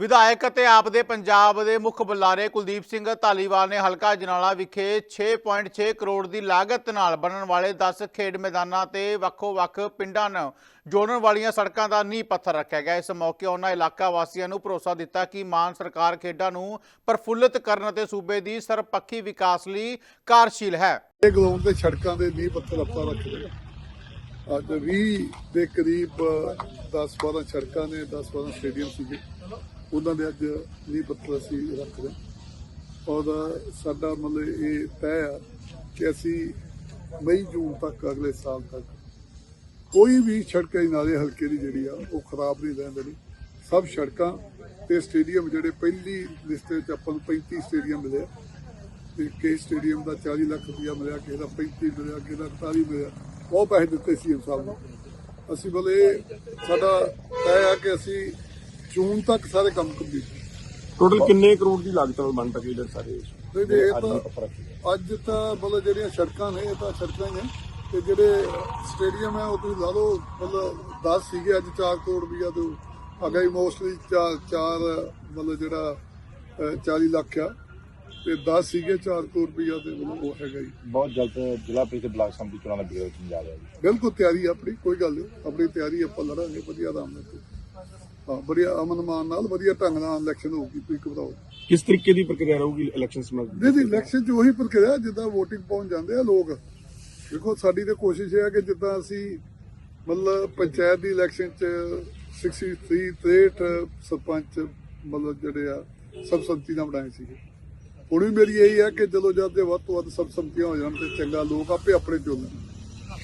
ਵਿਧਾਇਕ ਅਤੇ ਆਪ ਦੇ ਪੰਜਾਬ ਦੇ ਮੁੱਖ ਬੁਲਾਰੇ ਕੁਲਦੀਪ ਸਿੰਘ ਧਾਲੀਵਾਲ ਨੇ ਹਲਕਾ ਜਨਾਲਾ ਵਿਖੇ 6.6 ਕਰੋੜ ਦੀ ਲਾਗਤ ਨਾਲ ਬਣਨ ਵਾਲੇ 10 ਖੇਡ ਮੈਦਾਨਾਂ ਤੇ ਵੱਖੋ-ਵੱਖ ਪਿੰਡਾਂ ਨੂੰ ਜੋੜਨ ਵਾਲੀਆਂ ਸੜਕਾਂ ਦਾ ਨੀਂਹ ਪੱਥਰ ਰੱਖਿਆ ਗਿਆ। ਇਸ ਮੌਕੇ ਉਹਨਾਂ ਇਲਾਕਾ ਵਾਸੀਆਂ ਨੂੰ ਭਰੋਸਾ ਦਿੱਤਾ ਕਿ ਮਾਨ ਸਰਕਾਰ ਖੇਡਾਂ ਨੂੰ ਪ੍ਰਫੁੱਲਤ ਕਰਨ ਅਤੇ ਸੂਬੇ ਦੀ ਸਰਪੱਖੀ ਵਿਕਾਸ ਲਈ ਕਾਰਜਸ਼ੀਲ ਹੈ। ਇਹ ਗਰਾਊਂਡ ਤੇ ਸੜਕਾਂ ਦੇ ਨੀਂਹ ਪੱਥਰ ਆਪਾਂ ਰੱਖਦੇ ਅੱਜ 20 ਦੇ ਕਰੀਬ 10 12 ਸੜਕਾਂ ਨੇ 10 12 ਸਟੇਡੀਅਮ ਸੀਗੇ। ਉਹਨਾਂ ਦੇ ਅੱਜ ਨੀਂਹ ਪੱਥਰ ਅਸੀਂ ਰੱਖਦੇ ਹਾਂ। ਔਰ ਸਾਡਾ ਮਤਲਬ ਇਹ ਤੈਅ ਆ ਕਿ ਅਸੀਂ ਮਈ ਜੂਨ ਤੱਕ, ਅਗਲੇ ਸਾਲ ਤੱਕ ਕੋਈ ਵੀ ਸੜਕ ਨਾਲੇ ਹਲਕੇ ਦੀ ਜਿਹੜੀ ਆ, ਉਹ ਖਰਾਬ ਨਹੀਂ ਰਹਿਣ ਦੇਣੀ। ਸਭ ਸੜਕਾਂ ਤੇ ਸਟੇਡੀਅਮ ਜਿਹੜੇ ਪਹਿਲੀ ਲਿਸਟ ਵਿੱਚ ਆਪਾਂ ਨੂੰ 35 ਸਟੇਡੀਅਮ ਮਿਲੇ ਆ। ਤੇ ਕੇ ਸਟੇਡੀਅਮ ਦਾ 40 ਲੱਖ ਰੁਪਇਆ ਮਿਲਿਆ, ਕਿਸੇ ਦਾ 35 ਮਿਲਿਆ, ਕਿਸੇ ਦਾ 48 ਮਿਲਿਆ ਬਹੁਤ ਪੈਸੇ ਦਿੱਤੇ ਸੀ ਸਾਹਿਬ ਨੂੰ। ਅਸੀਂ ਬਲੇ ਸਾਡਾ ਤੈਅ ਆ ਕਿ ਅਸੀਂ ਜੂਨ ਤੱਕ ਸਾਰੇ ਕੰਮ ਕੰਪਲੀਟ ਟੋਟਲ ਕਿੰਨੇ ਕਰੋੜ ਦੀ ਲਾਗਤ ਨਾਲ ਬਣ ਸਾਰੇ ਨਹੀਂ ਇਹ ਤਾਂ ਅੱਜ ਤਾਂ ਮਤਲਬ ਜਿਹੜੀਆਂ ਸੜਕਾਂ ਨੇ ਇਹ ਤਾਂ ਸੜਕਾਂ ਹੀ ਨੇ। ਤੇ ਜਿਹੜੇ ਸਟੇਡੀਅਮ ਹੈ ਉਹ ਤੁਸੀਂ ਲਾ ਲਓ ਮਤਲਬ 10 ਸੀਗੇ ਅੱਜ 4 ਕਰੋੜ ਰੁਪਇਆ ਤੇ। ਅਗਾਈ ਮੋਸਟਲੀ 4 4 ਮਤਲਬ ਜਿਹੜਾ ਅਹ, 40 ਲੱਖ ਆ। ਤੇ 10 ਸੀਗੇ 4 ਕਰੋੜ ਰੁਪਇਆ ਤੇ ਉਹ ਹੈਗਾ ਜੀ। ਬਹੁਤ ਜਲਦ ਜ਼ਿਲ੍ਹਾ ਪ੍ਰੀਸ਼ਦ ਬਲਾਕ ਸੰਮਤੀ ਚੋਣਾਂ ਦਾ ਬਿਗੜ ਵਿੱਚ ਜਾ ਰਿਹਾ ਜੀ। ਬਿਲਕੁਲ ਤਿਆਰੀ ਆਪਣੀ ਕੋਈ ਗੱਲ ਨਹੀਂ। ਆਪਣੀ ਤਿਆਰੀ ਆਪਾਂ ਲੜਾਂਗੇ ਵਧੀਆ ਆਰਾਮ ਨਾਲ। ਹਾਂ ਵਧੀਆ ਅਮਨ ਮਾਨ ਨਾਲ ਵਧੀਆ ਢੰਗ ਨਾਲ ਇਲੈਕਸ਼ਨ ਹੋਊਗੀ ਤੁਸੀਂ ਘਬਰਾਓ। ਕਿਸ ਤਰੀਕੇ ਦੀ ਪ੍ਰਕਿਰਿਆ ਰਹੂਗੀ ਇਲੈਕਸ਼ਨ ਸੰਬੰਧੀ ਨਹੀਂ ਨਹੀਂ ਇਲੈਕਸ਼ਨ 'ਚ ਉਹੀ ਪ੍ਰਕਿਰਿਆ ਜਿੱਦਾਂ VOTING ਪਾਉਣ ਜਾਂਦੇ ਆ ਲੋਕ। ਦੇਖੋ ਸਾਡੀ ਤੇ ਕੋਸ਼ਿਸ਼ ਹੈ ਕਿ ਜਿੱਦਾਂ ਅਸੀਂ ਮਤਲਬ ਪੰਚਾਇਤ ਦੀ ਇਲੈਕਸ਼ਨ 'ਚ 63 63 ਸਰਪੰਚ ਮਤਲਬ ਜਿਹੜੇ ਆ ਸਬ ਸੰਮਤੀ ਨਾਲ ਬਣਾਏ ਸੀਗੇ। ਹੁਣ ਵੀ ਮੇਰੀ ਇਹੀ ਹੈ ਕਿ ਜਦੋਂ ਜਦ ਦੇ ਵੱਧ ਤੋਂ ਵੱਧ ਸਬ ਸੰਮਤੀਆਂ ਹੋ ਜਾਣ ਤੇ ਚੰਗਾ ਲੋਕ ਆਪੇ ਆਪਣੇ ਚੁਣਨ।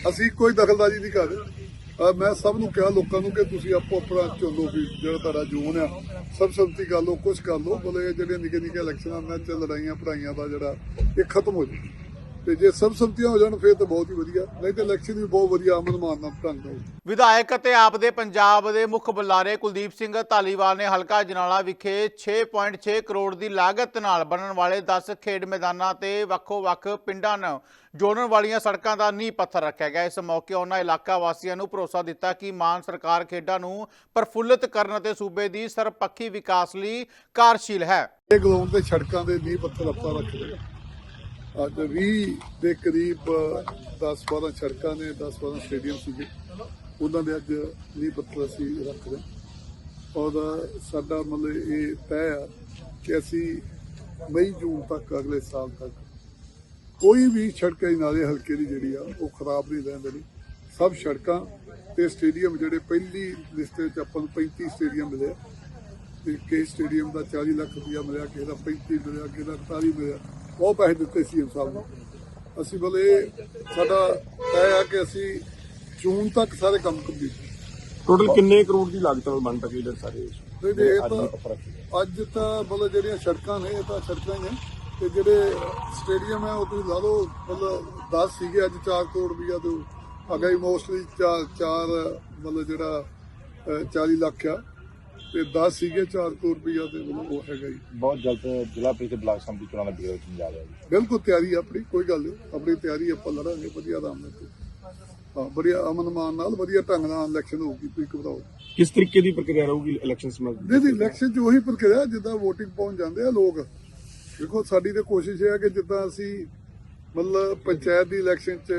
ਅਸੀਂ ਕੋਈ ਦਖਲਦਾਰੀ ਨਹੀਂ ਕਰਦੇ। ਮੈਂ ਸਭ ਨੂੰ ਕਿਹਾ ਲੋਕਾਂ ਨੂੰ ਕਿ ਤੁਸੀਂ ਆਪੋ ਆਪਣਾ ਚੁਣੋ ਵੀ ਜਿਹੜਾ ਤੁਹਾਡਾ ਜੂਨ ਆ ਸਬ ਸੰਮਤੀ ਕਰ ਲਓ ਕੁਝ ਕਰ ਲਓ ਬਲੇ ਜਿਹੜੀਆਂ ਨਿੱਕੇ ਨਿੱਕੇ ਇਲੈਕਸ਼ਨਾਂ ਨਾਲ ਚ ਲੜਾਈਆਂ ਪੜਾਈਆਂ ਦਾ ਜਿਹੜਾ, ਇਹ ਖਤਮ ਹੋ ਜਾਵੇ ਤੇ ਜੇ ਸਬ ਸੰਮਤੀਆਂ ਹੋ ਜਾਣ ਫਿਰ ਤਾਂ ਬਹੁਤ ਹੀ ਵਧੀਆ ਨਹੀਂ ਤਾਂ ਇਲੈਕਸ਼ਨ ਵੀ ਬਹੁਤ ਵਧੀਆ ਅਮਨ ਮਾਨ ਨਾਲ ਢੰਗ ਨਾਲ। ਵਿਧਾਇਕ ਅਤੇ ਆਪ ਦੇ ਪੰਜਾਬ ਦੇ ਮੁੱਖ ਬੁਲਾਰੇ ਕੁਲਦੀਪ ਸਿੰਘ ਧਾਲੀਵਾਲ ਨੇ ਹਲਕਾ ਜਨਾਲਾ ਵਿਖੇ 6.6 ਕਰੋੜ ਦੀ ਲਾਗਤ ਨਾਲ ਬਣਨ ਵਾਲੇ 10 ਖੇਡ ਮੈਦਾਨਾਂ ਤੇ ਵੱਖੋ-ਵੱਖ ਪਿੰਡਾਂ ਨੂੰ ਜੋੜਨ ਵਾਲੀਆਂ ਸੜਕਾਂ ਦਾ ਨੀਂਹ ਪੱਥਰ ਰੱਖਿਆ ਗਿਆ ਇਸ ਮੌਕੇ ਉਹਨਾਂ ਇਲਾਕਾ ਵਾਸੀਆਂ ਨੂੰ ਭਰੋਸਾ ਦਿੱਤਾ ਕਿ ਮਾਨ ਸਰਕਾਰ ਖੇਡਾਂ ਨੂੰ ਪ੍ਰਫੁੱਲਤ ਕਰਨ ਅਤੇ ਸੂਬੇ ਦੀ ਸਰਪੱਖੀ ਵਿਕਾਸ ਲਈ ਕਾਰਜਸ਼ੀਲ ਹੈ ਇਹ ਗਰਾਊਂਡ ਤੇ ਸੜਕਾਂ ਦੇ ਨੀਂਹ ਪੱਥਰ ਆਪਾਂ ਰੱਖਦੇ ਹਾਂ। ਅੱਜ 20 ਦੇ ਕਰੀਬ 10 12 ਸੜਕਾਂ ਨੇ 10 12 ਸਟੇਡੀਅਮ ਸੀਗੇ। ਉਹਨਾਂ ਦੇ ਅੱਜ ਨੀਂਹ ਪੱਥਰ ਅਸੀਂ ਰੱਖਦੇ ਹਾਂ। ਔਰ ਸਾਡਾ ਮਤਲਬ ਇਹ ਤੈਅ ਆ ਕਿ ਅਸੀਂ ਮਈ, ਜੂਨ ਤੱਕ, ਅਗਲੇ ਸਾਲ ਤੱਕ ਕੋਈ ਵੀ ਸੜਕ ਨਾਲੇ ਹਲਕੇ ਦੀ ਜਿਹੜੀ ਆ, ਉਹ ਖਰਾਬ ਨਹੀਂ ਰਹਿਣ ਦੇਣੀ। ਸਭ ਸੜਕਾਂ ਤੇ ਸਟੇਡੀਅਮ ਜਿਹੜੇ ਪਹਿਲੀ ਲਿਸਟ ਵਿੱਚ ਆਪਾਂ ਨੂੰ 35 ਸਟੇਡੀਅਮ ਮਿਲੇ ਆ। ਤੇ ਕੇ ਸਟੇਡੀਅਮ ਦਾ 40 ਲੱਖ ਰੁਪਇਆ ਮਿਲਿਆ, ਕਿਸੇ ਦਾ 35 ਮਿਲਿਆ, ਕਿਸੇ ਦਾ 48 ਮਿਲਿਆ। ਉਹ ਪੈਸੇ ਦਿੱਤੇ ਸੀ ਸਾਹਿਬ ਨੂੰ। ਅਸੀਂ ਬਲੇ ਸਾਡਾ ਤੈਅ ਆ ਕਿ ਅਸੀਂ ਜੂਨ ਤੱਕ ਸਾਰੇ ਕੰਮ ਕੰਪਲੀਟ ਟੋਟਲ ਕਿੰਨੇ ਕਰੋੜ ਦੀ ਲਾਗਤ ਨਾਲ ਬਣ ਟਕੇ ਸਾਰੇ ਨਹੀਂ ਨਹੀਂ ਇਹ ਤਾਂ ਅੱਜ ਤਾਂ ਮਤਲਬ ਜਿਹੜੀਆਂ ਸੜਕਾਂ ਨੇ ਇਹ ਤਾਂ ਸੜਕਾਂ ਹੀ ਨੇ ਤੇ ਜਿਹੜੇ ਸਟੇਡੀਅਮ ਹੈ ਉਹ ਤੁਸੀਂ ਲਾ ਲਓ ਮਤਲਬ 10 ਸੀਗੇ ਅੱਜ 4 ਕਰੋੜ ਰੁਪਇਆ ਤੇ। ਅਗਾਈ ਮੋਸਟਲੀ 4 4 ਮਤਲਬ ਜਿਹੜਾ ਅਹ, 40 ਲੱਖ ਆ। ਤੇ 10 ਸੀਗੇ 4 ਕਰੋੜ ਰੁਪਇਆ ਤੇ ਉਹ ਹੈਗਾ ਜੀ। ਬਹੁਤ ਜਲਦ ਜ਼ਿਲ੍ਹਾ ਪ੍ਰੀਸ਼ਦ ਬਲਾਕ ਸੰਮਤੀ ਚੋਣਾਂ ਦਾ ਬਿਗੜ ਵਿੱਚ ਜਾ ਰਿਹਾ ਜੀ। ਬਿਲਕੁਲ ਤਿਆਰੀ ਆ ਆਪਣੀ ਕੋਈ ਗੱਲ ਨਹੀਂ। ਆਪਣੀ ਤਿਆਰੀ ਆਪਾਂ ਲੜਾਂਗੇ ਵਧੀਆ ਆਰਾਮ ਨਾਲ। ਹਾਂ ਵਧੀਆ ਅਮਨ ਮਾਨ ਨਾਲ ਵਧੀਆ ਢੰਗ ਨਾਲ ਇਲੈਕਸ਼ਨ ਹੋਊਗੀ ਤੁਸੀਂ ਘਬਰਾਓ ਕਿਸ ਤਰੀਕੇ ਦੀ ਪ੍ਰਕਿਰਿਆ ਰਹੂਗੀ ਇਲੈਕਸ਼ਨ ਸੰਬੰਧੀ? ਨਹੀਂ ਨਹੀਂ ਇਲੈਕਸ਼ਨ 'ਚ ਉਹੀ ਪ੍ਰਕਿਰਿਆ ਜਿੱਦਾਂ VOTING ਪਾਉਣ ਜਾਂਦੇ ਆ ਲੋਕ। ਦੇਖੋ ਸਾਡੀ ਤੇ ਕੋਸ਼ਿਸ਼ ਹੈ ਕਿ ਜਿੱਦਾਂ ਅਸੀਂ ਮਤਲਬ ਪੰਚਾਇਤ ਦੀ ਇਲੈਕਸ਼ਨ 'ਚ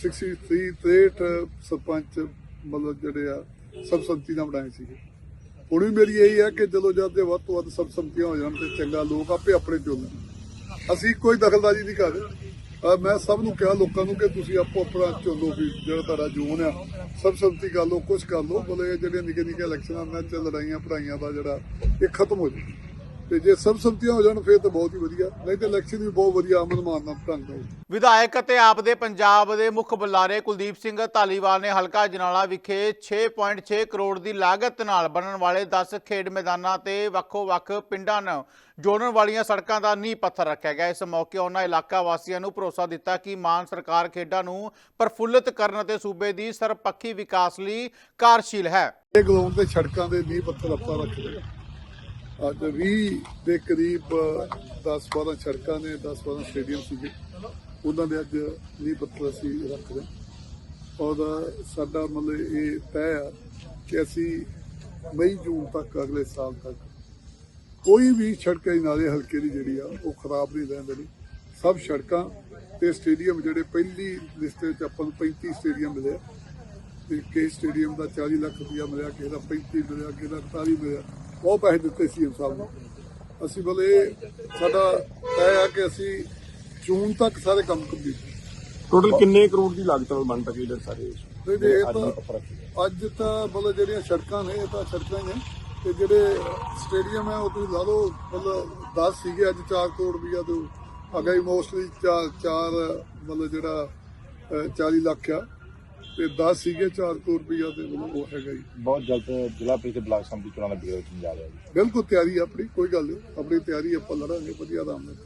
63 63 ਸਰਪੰਚ ਮਤਲਬ ਜਿਹੜੇ ਆ ਸਬ ਸੰਮਤੀ ਨਾਲ ਬਣਾਏ ਸੀਗੇ। ਹੁਣ ਵੀ ਮੇਰੀ ਇਹੀ ਹੈ ਕਿ ਜਦੋਂ ਜਦ ਦੇ ਵੱਧ ਤੋਂ ਵੱਧ ਸਬ ਹੋ ਜਾਣ ਤੇ ਚੰਗਾ ਲੋਕ ਆਪੇ ਆਪਣੇ ਚੁਣਨ ਅਸੀਂ ਕੋਈ ਦਖਲਦਾਰੀ ਨਹੀਂ ਕਰਦੇ ਅਹ ਮੈਂ ਸਭ ਨੂੰ ਕਿਹਾ ਲੋਕਾਂ ਨੂੰ ਕਿ ਤੁਸੀਂ ਆਪੋ ਆਪਣਾ ਚੁਣੋ ਵੀ ਜਿਹੜਾ ਤੁਹਾਡਾ ਜੂਨ ਆ ਸਬ ਕਰ ਲਓ ਕੁਝ ਕਰ ਲਓ ਬਲੇ ਜਿਹੜੇ ਨਿੱਕੇ ਨਿੱਕੇ ਇਲੈਕਸ਼ਨਾਂ ਨਾਲ ਚ ਲੜਾਈਆਂ ਪੜਾਈਆਂ ਦਾ ਜਿਹੜਾ, ਇਹ ਖਤਮ ਹੋ ਜਾਵੇ ਤੇ ਜੇ ਸਬ ਸੰਮਤੀਆਂ ਹੋ ਜਾਣ ਫਿਰ ਤਾਂ ਬਹੁਤ ਹੀ ਵਧੀਆ ਨਹੀਂ ਤਾਂ ਇਲੈਕਸ਼ਨ ਵੀ ਬਹੁਤ ਵਧੀਆ ਅਮਨ ਮਾਨ ਨਾਲ ਢੰਗ ਨਾਲ। ਵਿਧਾਇਕ ਅਤੇ ਆਪ ਦੇ ਪੰਜਾਬ ਦੇ ਮੁੱਖ ਬੁਲਾਰੇ ਕੁਲਦੀਪ ਸਿੰਘ ਧਾਲੀਵਾਲ ਨੇ ਹਲਕਾ ਜਨਾਲਾ ਵਿਖੇ 6.6 ਕਰੋੜ ਦੀ ਲਾਗਤ ਨਾਲ ਬਣਨ ਵਾਲੇ 10 ਖੇਡ ਮੈਦਾਨਾਂ ਤੇ ਵੱਖੋ-ਵੱਖ ਪਿੰਡਾਂ ਨੂੰ ਜੋੜਨ ਵਾਲੀਆਂ ਸੜਕਾਂ ਦਾ ਨੀਂਹ ਪੱਥਰ ਰੱਖਿਆ ਗਿਆ ਇਸ ਮੌਕੇ ਉਹਨਾਂ ਇਲਾਕਾ ਵਾਸੀਆਂ ਨੂੰ ਭਰੋਸਾ ਦਿੱਤਾ ਕਿ ਮਾਨ ਸਰਕਾਰ ਖੇਡਾਂ ਨੂੰ ਪ੍ਰਫੁੱਲਤ ਕਰਨ ਅਤੇ ਸੂਬੇ ਦੀ ਸਰਪੱਖੀ ਵਿਕਾਸ ਲਈ ਕਾਰਜਸ਼ੀਲ ਹੈ ਇਹ ਗਰਾਊਂਡ ਤੇ ਸੜਕਾਂ ਦੇ ਨੀਂਹ ਪੱਥਰ ਆਪਾਂ ਰੱਖਦੇ ਹਾਂ। ਅੱਜ 20 ਦੇ ਕਰੀਬ 10 12 ਸੜਕਾਂ ਨੇ 10 12 ਸਟੇਡੀਅਮ ਸੀਗੇ ਉਹਨਾਂ ਦੇ ਅੱਜ ਨੀਂਹ ਪੱਥਰ ਅਸੀਂ ਰੱਖਦੇ ਹਾਂ। ਔਰ ਸਾਡਾ ਮਤਲਬ ਇਹ ਤੈਅ ਆ ਕਿ ਅਸੀਂ ਮਈ ਜੂਨ ਤੱਕ, ਅਗਲੇ ਸਾਲ ਤੱਕ ਕੋਈ ਵੀ ਸੜਕ ਦੀ ਨਾਲੇ ਹਲਕੇ ਦੀ ਜਿਹੜੀ ਆ, ਉਹ ਖਰਾਬ ਨਹੀਂ ਰਹਿਣ ਦੇਣੀ ਸਭ ਸੜਕਾਂ ਤੇ ਸਟੇਡੀਅਮ ਜਿਹੜੇ ਪਹਿਲੀ ਲਿਸਟ ਵਿੱਚ ਆਪਾਂ ਨੂੰ 35 ਸਟੇਡੀਅਮ ਮਿਲੇ ਆ। ਤੇ ਕੇ ਸਟੇਡੀਅਮ ਦਾ 40 ਲੱਖ ਰੁਪਇਆ ਮਿਲਿਆ, ਕਿਸੇ ਦਾ 35 ਮਿਲਿਆ, ਕਿਸੇ ਦਾ 41 ਮਿਲਿਆ ਬਹੁਤ ਪੈਸੇ ਦਿੱਤੇ ਸੀ ਸਾਹਿਬ ਨੂੰ। ਅਸੀਂ ਬਲੇ ਸਾਡਾ ਤੈਅ ਆ ਕਿ ਅਸੀਂ ਜੂਨ ਤੱਕ ਸਾਰੇ ਕੰਮ ਕੰਪਲੀਟ ਟੋਟਲ ਕਿੰਨੇ ਕਰੋੜ ਦੀ ਲਾਗਤ ਨਾਲ ਬਣ ਜਿਹੜੇ ਸਾਰੇ ਤੇ ਜੇ ਇਹ ਤਾਂ। ਅੱਜ ਤਾਂ ਮਤਲਬ ਜਿਹੜੀਆਂ ਸੜਕਾਂ ਨੇ ਇਹ ਤਾਂ ਸੜਕਾਂ ਹੀ ਨੇ। ਤੇ ਜਿਹੜੇ ਸਟੇਡੀਅਮ ਹੈ ਉਹ ਤੁਸੀਂ ਲਾ ਲਓ ਮਤਲਬ 10 ਸੀਗੇ ਅੱਜ 4 ਕਰੋੜ ਰੁਪਈਆ ਤੇ। ਅਗਾ ਹੀ ਮੋਸਟਲੀ 4 4 ਮਤਲਬ ਜਿਹੜਾ ਅਹ, 40 ਲੱਖ ਆ। ਤੇ 10 ਸੀਗੇ 4 ਕਰੋੜ ਰੁਪਈਆ ਤੇ ਉਹ ਹੈਗਾ ਹੀ ਬਹੁਤ ਜਲਦ ਜ਼ਿਲ੍ਹਾ ਪ੍ਰੀਸ਼ਦ ਬਲਾਕ ਸੰਮਤੀ ਚੋਣਾਂ ਦਾ ਬਿਗੜ ਜੀ। ਬਿਲਕੁਲ ਤਿਆਰੀ ਆਪਣੀ ਕੋਈ ਗੱਲ ਨਹੀਂ। ਆਪਣੀ ਤਿਆਰੀ ਆਪਾਂ ਲੜਾਂਗੇ ਵਧੀਆ ਆਰਾਮ ਨਾਲ।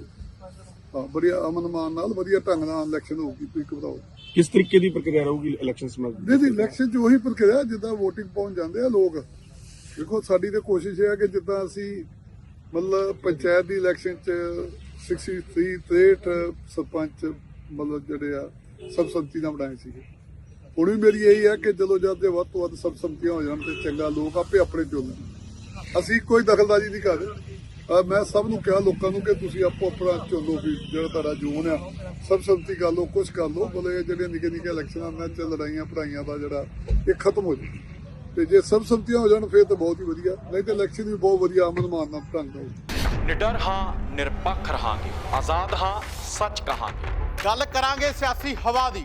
ਹਾਂ ਵਧੀਆ ਅਮਨ ਮਾਨ ਨਾਲ ਵਧੀਆ ਢੰਗ ਨਾਲ ਇਲੈਕਸ਼ਨ ਹੋਊਗੀ ਤੁਸੀਂ ਘਬਰਾਓ ਕਿਸ ਤਰੀਕੇ ਦੀ ਪ੍ਰਕਿਰਿਆ ਰਹੂਗੀ ਇਲੈਕਸ਼ਨ ਸੰਬੰਧੀ? ਨਹੀਂ ਨਹੀਂ ਇਲੈਕਸ਼ਨ 'ਚ ਉਹੀ ਪ੍ਰਕਿਰਿਆ ਜਿੱਦਾਂ VOTING ਪਾਉਣ ਜਾਂਦੇ ਆ ਲੋਕ। ਦੇਖੋ ਸਾਡੀ ਤੇ ਕੋਸ਼ਿਸ਼ ਇਹ ਹੈ ਕਿ ਜਿੱਦਾਂ ਅਸੀਂ ਮਤਲਬ ਪੰਚਾਇਤ ਦੀ ਇਲੈਕਸ਼ਨ 'ਚ 63 63 ਸਰਪੰਚ ਮਤਲਬ ਜਿਹੜੇ ਆ ਸਰਬਸੰਮਤੀ ਨਾਲ ਬਣਾਏ ਸੀਗੇ। ਹੁਣ ਵੀ ਮੇਰੀ ਇਹੀ ਹੈ ਕਿ ਜਦੋਂ ਜਦ ਦੇ ਵੱਧ ਤੋਂ ਵੱਧ ਸਰਬਸੰਮਤੀਆਂ ਹੋ ਜਾਣ ਤੇ ਚੰਗਾ ਲੋਕ ਆਪੇ ਆਪਣੇ ਚੁਣਨ ਅਸੀਂ ਕੋਈ ਦਖਲਦਾਰੀ ਨਹੀਂ ਕਰਦੇ ਮੈਂ ਸਭ ਨੂੰ ਕਿਹਾ ਲੋਕਾਂ ਨੂੰ ਕਿ ਤੁਸੀਂ ਆਪੋ ਆਪਣਾ ਚੁਣੋ ਵੀ ਜਿਹੜਾ ਤੁਹਾਡਾ ਜੂਨ ਆ। ਸਰਬਸੰਮਤੀ ਕਰ ਲਓ ਕੁਛ ਕਰ ਲਓ। ਮਤਲਬ ਇਹ ਜਿਹੜੀਆਂ ਨਿੱਕੇ ਨਿੱਕੇ ਇਲੈਕਸ਼ਨਾਂ ਨਾਲ ਚ ਲੜਾਈਆਂ ਪੜਾਈਆਂ ਦਾ ਜਿਹੜਾ ਇਹ ਖਤਮ ਹੋ ਜਾਏ ਤੇ ਜੇ ਸਰਬਸੰਮਤੀਆਂ ਹੋ ਜਾਣ ਫਿਰ ਤਾਂ ਬਹੁਤ ਹੀ ਵਧੀਆ। ਨਹੀਂ ਤੇ ਇਲੈਕਸ਼ਨ ਵੀ ਬਹੁਤ ਵਧੀਆ ਅਮਨ ਮਾਨ ਨਾਲ ਢੰਗ ਹੋਊ। ਨਿਡਰ ਹਾਂ ਨਿਰਪੱਖ ਰਹਾਂਗੇ। ਆਜ਼ਾਦ ਹਾਂ ਸੱਚ ਕਹਾਂਗੇ। ਗੱਲ ਕਰਾਂਗੇ ਸਿਆਸੀ ਹਵਾ ਦੀ।